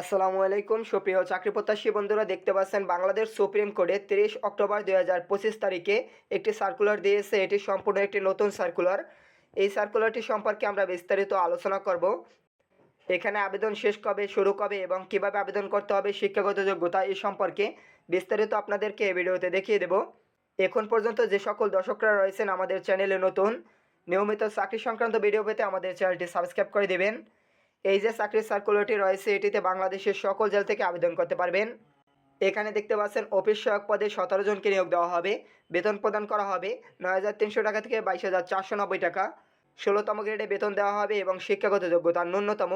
আসসালামু আলাইকুম, সুপ্রিয় চাকরি প্রত্যাশী বন্ধুরা, দেখতে পাচ্ছেন বাংলাদেশ সুপ্রিম কোর্টে তিরিশ অক্টোবর দুই হাজার পঁচিশ তারিখে একটি সার্কুলার দিয়েছে। এটি সম্পূর্ণ একটি নতুন সার্কুলার এই সার্কুলারটি সম্পর্কে আমরা বিস্তারিত আলোচনা করব। এখানে আবেদন শেষ কবে, শুরু কবে এবং কীভাবে আবেদন করতে হবে, শিক্ষাগত যোগ্যতা এই সম্পর্কে বিস্তারিত আপনাদেরকে এই ভিডিওতে দেখিয়ে দেব। এখন পর্যন্ত যে সকল দর্শকরা রয়েছেন আমাদের চ্যানেলে নতুন, নিয়মিত চাকরি সংক্রান্ত ভিডিও পেতে আমাদের চ্যানেলটি সাবস্ক্রাইব করে দেবেন। এই যে চাকরির সার্কুলারটি রয়েছে, এটিতে বাংলাদেশের সকল জেল থেকে আবেদন করতে পারবেন। এখানে দেখতে পাচ্ছেন অফিস সহায়ক পদে সতেরো জনকে নিয়োগ দেওয়া হবে। বেতন প্রদান করা হবে নয় হাজার তিনশো টাকা থেকে বাইশ হাজার চারশো নব্বই টাকা। ষোলোতম গ্রেডে বেতন দেওয়া হবে এবং শিক্ষাগত যোগ্যতা ন্যূনতম।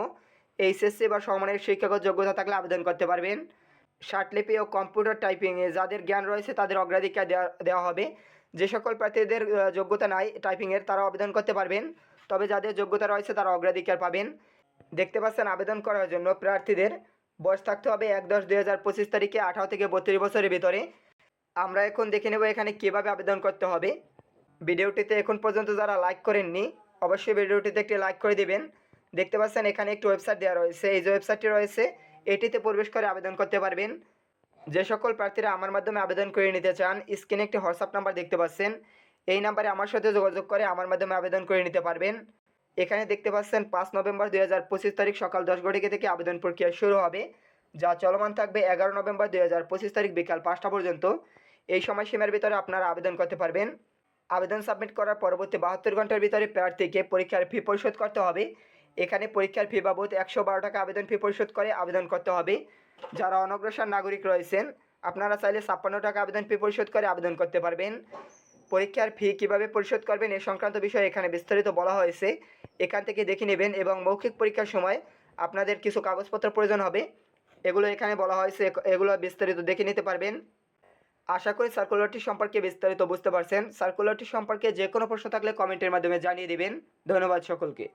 এইচএসসি বা সমানের শিক্ষাগত যোগ্যতা থাকলে আবেদন করতে পারবেন। শার্টলিপি ও কম্পিউটার টাইপিংয়ে যাদের জ্ঞান রয়েছে, তাদের অগ্রাধিকার দেওয়া দেওয়া হবে। যে সকল প্রার্থীদের যোগ্যতা নাই টাইপিংয়ের তারা আবেদন করতে পারবেন। তবে যাদের যোগ্যতা রয়েছে, তারা অগ্রাধিকার পাবেন। দেখতে পাচ্ছেন আবেদন করার জন্য প্রার্থীদের বয়স থাকতে হবে এক দশ দুই হাজার পঁচিশ তারিখে, আঠারো থেকে বত্রিশ বছরের ভিতরে। আমরা এখন দেখে নেব এখানে কীভাবে আবেদন করতে হবে। ভিডিওটিতে এখন পর্যন্ত যারা লাইক করেননি, অবশ্যই ভিডিওটিতে একটি লাইক করে দিবেন। দেখতে পাচ্ছেন এখানে একটি ওয়েবসাইট দেওয়া রয়েছে। এই যে ওয়েবসাইটটি রয়েছে, এটিতে প্রবেশ করে আবেদন করতে পারবেন। যে সকল প্রার্থীরা আমার মাধ্যমে আবেদন করে নিতে চান, স্ক্রিনে একটি হোয়াটসঅ্যাপ নাম্বার দেখতে পাচ্ছেন। এই নাম্বারে আমার সাথে যোগাযোগ করে আমার মাধ্যমে আবেদন করে নিতে পারবেন। এখানে দেখতে পাচ্ছেন পাঁচ নভেম্বর দুই হাজার পঁচিশ তারিখ সকাল দশ ঘটিকা থেকে আবেদন প্রক্রিয়া শুরু হবে, যা চলমান থাকবে এগারো নভেম্বর দুই হাজার পঁচিশ তারিখ বিকাল পাঁচটা পর্যন্ত। এই সময়সীমার ভিতরে আপনারা আবেদন করতে পারবেন। আবেদন সাবমিট করার পরবর্তী বাহাত্তর ঘণ্টার ভিতরে প্রার্থীকে পরীক্ষার ফি পরিশোধ করতে হবে। এখানে পরীক্ষার ফি বাবদ একশো বারো টাকা আবেদন ফি পরিশোধ করে আবেদন করতে হবে। যারা অনগ্রসর নাগরিক রয়েছেন, আপনারা চাইলে ছাপ্পান্ন টাকা আবেদন ফি পরিশোধ করে আবেদন করতে পারবেন। পরীক্ষার ফি কীভাবে পরিশোধ করবেন এ সংক্রান্ত বিষয়ে এখানে বিস্তারিত বলা হয়েছে। এখান থেকে দেখে নেবেন এবং মৌখিক পরীক্ষার সময় আপনাদের কিছু কাগজপত্র প্রয়োজন হবে। এগুলো এখানে বলা হয়েছে এগুলো বিস্তারিত দেখে নিতে পারবেন। আশা করি সার্কুলারটি সম্পর্কে বিস্তারিত বুঝতে পারছেন। সার্কুলারটি সম্পর্কে যে কোনো প্রশ্ন থাকলে কমেন্টের মাধ্যমে জানিয়ে দেবেন। ধন্যবাদ সকলকে।